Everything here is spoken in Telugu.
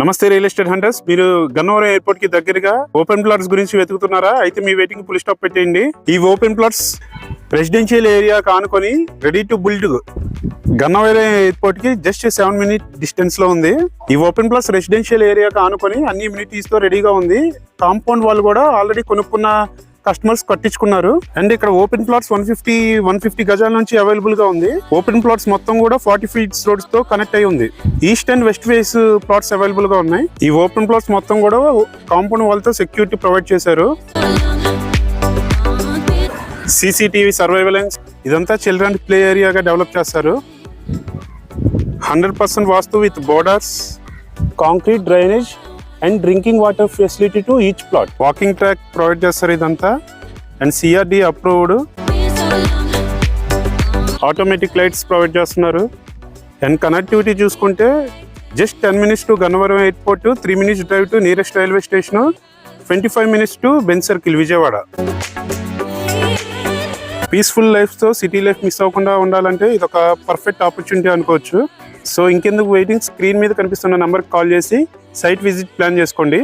నమస్తే రియల్ ఎస్టేట్ హంటర్స్. మీరు గన్నవరం ఎయిర్పోర్ట్కి దగ్గరగా ఓపెన్ ప్లాట్స్ గురించి వెతుకుతున్నారా? అయితే మీ వెయిటింగ్ ఫుల్ స్టాప్ పెట్టేయండి. ఈ ఓపెన్ ప్లాట్స్ రెసిడెన్షియల్ ఏరియా కానుకొని రెడీ టు బిల్డ్ గన్నవరం ఎయిర్పోర్ట్కి జస్ట్ సెవెన్ మినిట్ డిస్టెన్స్లో ఉంది. ఈ ఓపెన్ ప్లాట్స్ రెసిడెన్షియల్ ఏరియా కానుకొని అన్ని ఇమ్యూనిటీస్తో రెడీగా ఉంది. కాంపౌండ్ వాళ్ళు కూడా ఆల్రెడీ కొనుక్కున్న కస్టమర్స్ కట్టించుకున్నారు. అండ్ ఇక్కడ open plots one fifty one fifty గజాల నుంచి అవైలబుల్గా ఉంది. ఓపెన్ ప్లాట్స్ మొత్తం కూడా ఫార్టీ ఫీట్స్ రోడ్స్తో కనెక్ట్ అయి ఉంది. East and west face plots అవైలబుల్గా ఉన్నాయి. ఈ ఓపెన్ ప్లాట్స్ మొత్తం కూడా కాంపౌండ్ వాళ్ళతో సెక్యూరిటీ ప్రొవైడ్ చేశారు. సీసీటీవీ సర్వైవలెన్స్ ఇదంతా చిల్డ్రన్ ప్లే ఏరియాగా డెవలప్ చేస్తారు. Hundred percent vastu with borders concrete drainage and drinking water facility to each plot walking track provide చేస్తారు ఇదంతా. And CRD approved automatic lights provide చేస్తున్నారు. అండ్ కనెక్టివిటీ చూసుకుంటే just ten minutes to Gannavaram airport three minutes drive to nearest railway station twenty five minutes to Benz circle Vijayawada peaceful లైఫ్తో city life miss అవ్వకుండా ఉండాలంటే ఇది ఒక పర్ఫెక్ట్ ఆపర్చునిటీ అనుకోవచ్చు. సో ఇంకెందుకు వెయిటింగ్ స్క్రీన్ మీద కనిపిస్తున్న నెంబర్కి కాల్ చేసి సైట్ విజిట్ ప్లాన్ చేసుకోండి.